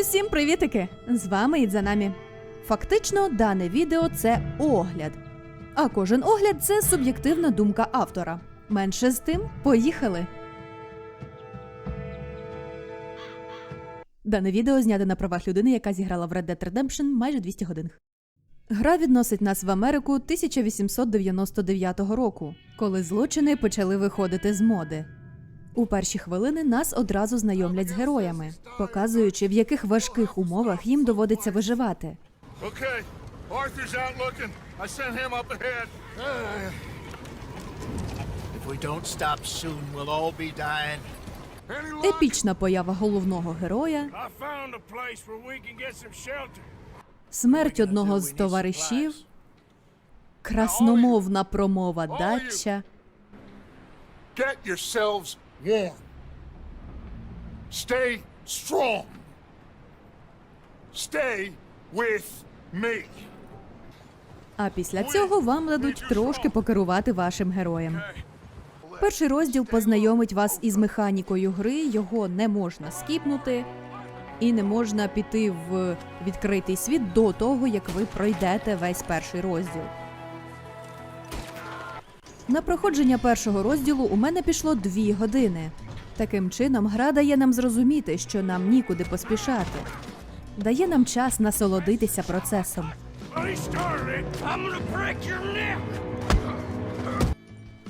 Усім привітики! З вами Ідзанамі. Фактично, дане відео це огляд. А кожен огляд це суб'єктивна думка автора. Менше з тим, поїхали. Дане відео знято на правах людини, яка зіграла в Red Dead Redemption майже 200 годин. Гра відносить нас в Америку 1899 року, коли злочини почали виходити з моди. У перші хвилини нас одразу знайомлять з героями, показуючи, в яких важких умовах їм доводиться виживати. Okay, Arthur's out looking. I sent him up ahead. If we don't stop soon, we'll all be dying. Епічна поява головного героя, I found a place where we can get some shelter. смерть одного з товаришів, красномовна промова датча, Get yourselves warm. Stay strong. Stay with me. а після цього вам дадуть трошки покерувати вашим героєм. Перший розділ познайомить вас із механікою гри, його не можна скіпнути, і не можна піти в відкритий світ до того, як ви пройдете весь перший розділ. На проходження першого розділу у мене пішло дві години. Таким чином, гра дає нам зрозуміти, що нам нікуди поспішати. Дає нам час насолодитися процесом.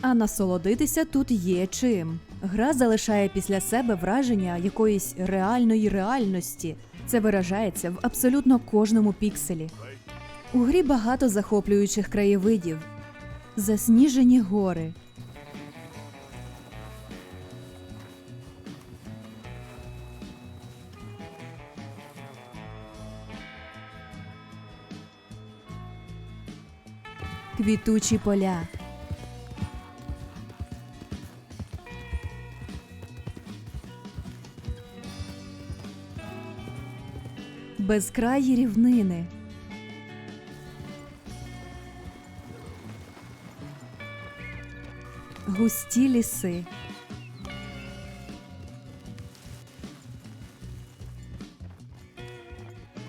А насолодитися тут є чим. Гра залишає після себе враження якоїсь реальної реальності. Це виражається в абсолютно кожному пікселі. У грі багато захоплюючих краєвидів, засніжені гори, квітучі поля. безкраї рівнини. Густі ліси.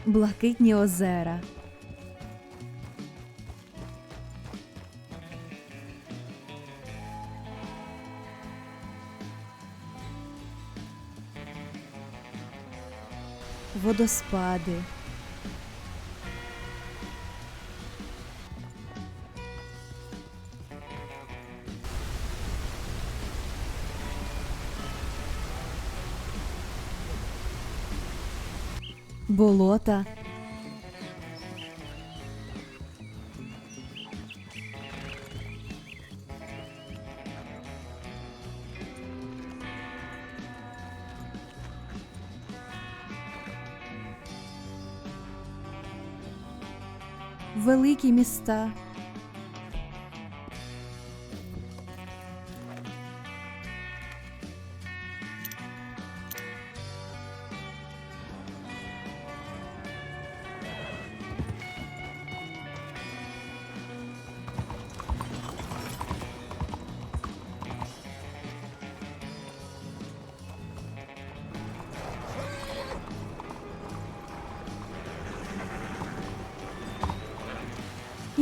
Блакитні озера. Водоспади. Болота. Великі міста.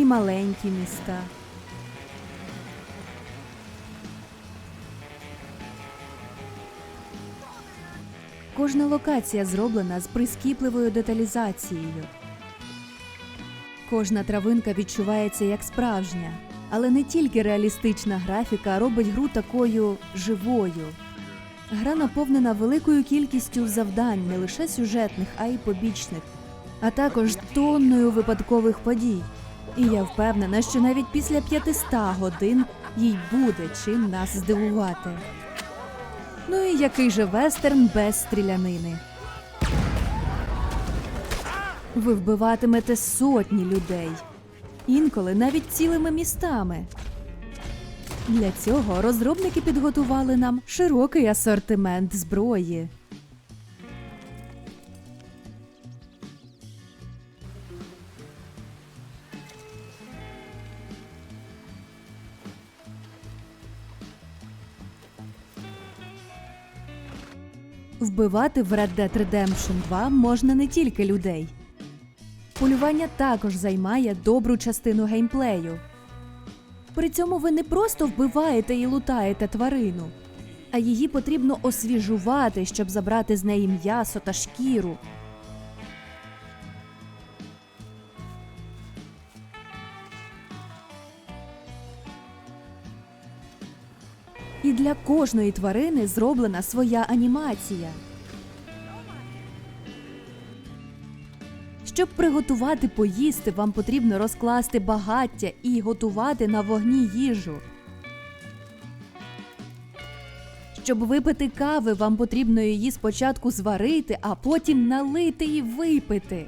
І маленькі міста. Кожна локація зроблена з прискіпливою деталізацією. Кожна травинка відчувається як справжня, але не тільки реалістична графіка робить гру такою живою. Гра наповнена великою кількістю завдань, не лише сюжетних, а й побічних, а також тонною випадкових подій. І я впевнена, що навіть після 500 годин їй буде чим нас здивувати. Ну і який же вестерн без стрілянини? Ви вбиватимете сотні людей, інколи навіть цілими містами. Для цього розробники підготували нам широкий асортимент зброї. Вбивати в Red Dead Redemption 2 можна не тільки людей. Полювання також займає добру частину геймплею. При цьому ви не просто вбиваєте і лутаєте тварину, а її потрібно освіжувати, щоб забрати з неї м'ясо та шкіру. Для кожної тварини зроблена своя анімація. Щоб приготувати поїсти, вам потрібно розкласти багаття і готувати на вогні їжу. Щоб випити кави, вам потрібно її спочатку зварити, а потім налити і випити.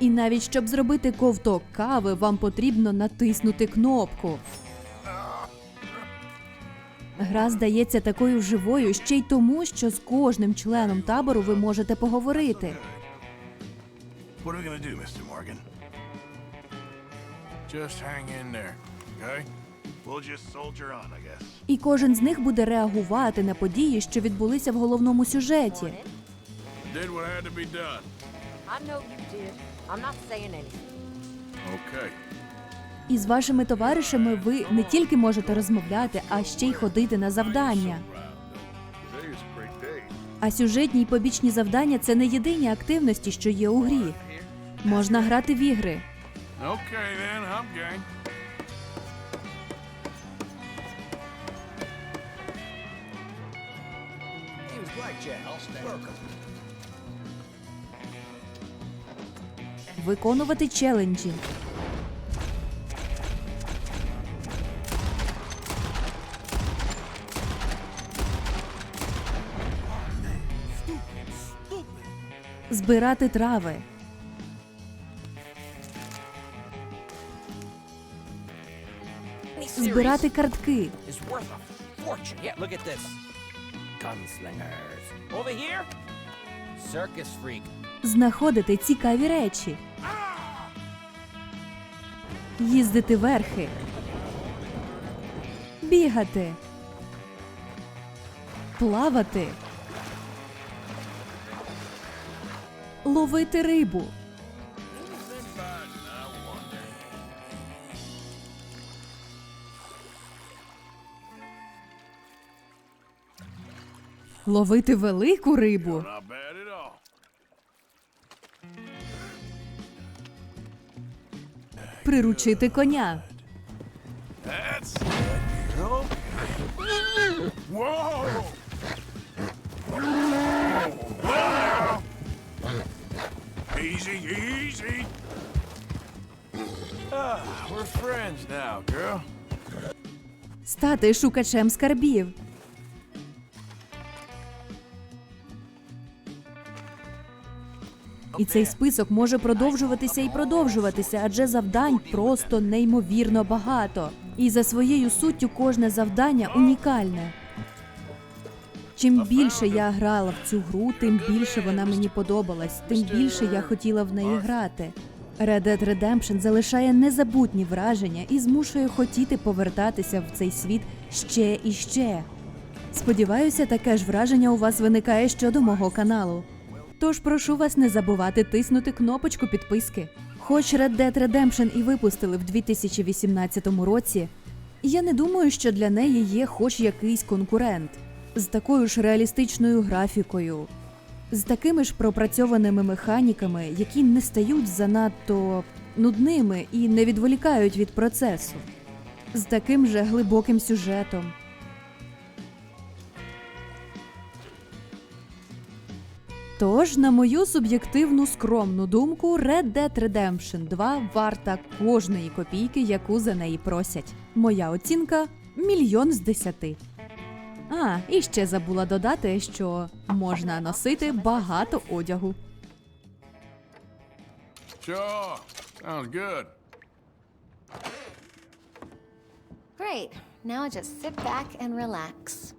І навіть щоб зробити ковток кави, вам потрібно натиснути кнопку. Гра здається такою живою ще й тому, що з кожним членом табору ви можете поговорити. What are we gonna do, Mr. Morgan? Just hang in there, okay? We'll just soldier on, I guess. І кожен з них буде реагувати на події, що відбулися в головному сюжеті. Did what had to be done. I know you did. I'm not saying anything. Okay. І з вашими товаришами ви не тільки можете розмовляти, а ще й ходити на завдання. А сюжетні й побічні завдання це не єдині активності, що є у грі. Можна грати в ігри, Okay then, I'm game. Blackjack. I'll stay. Виконувати челенджі. Збирати трави, збирати картки. Over here. Знаходити цікаві речі, їздити верхи, бігати, плавати, ловити рибу. Ловити велику рибу. Приручити коня. That's it. Okay. Whoa! Easy, easy. Ah, we're friends now, girl. Стати шукачем скарбів. І цей список може продовжуватися і продовжуватися, адже завдань просто неймовірно багато. І за своєю суттю кожне завдання унікальне. Чим більше я грала в цю гру, тим більше вона мені подобалась, тим більше я хотіла в неї грати. Red Dead Redemption залишає незабутні враження і змушує хотіти повертатися в цей світ ще і ще. Сподіваюся, таке ж враження у вас виникає щодо мого каналу. Тож прошу вас не забувати тиснути кнопочку підписки. Хоч Red Dead Redemption і випустили в 2018 році, я не думаю, що для неї є хоч якийсь конкурент з такою ж реалістичною графікою, з такими ж пропрацьованими механіками, які не стають занадто нудними і не відволікають від процесу, з таким же глибоким сюжетом. Тож, на мою суб'єктивну скромну думку, Red Dead Redemption 2 варта кожної копійки, яку за неї просять. Моя оцінка мільйон з десяти. А, і ще забула додати, що можна носити багато одягу. Sure. Sounds good. Great. Now just sit back and relax.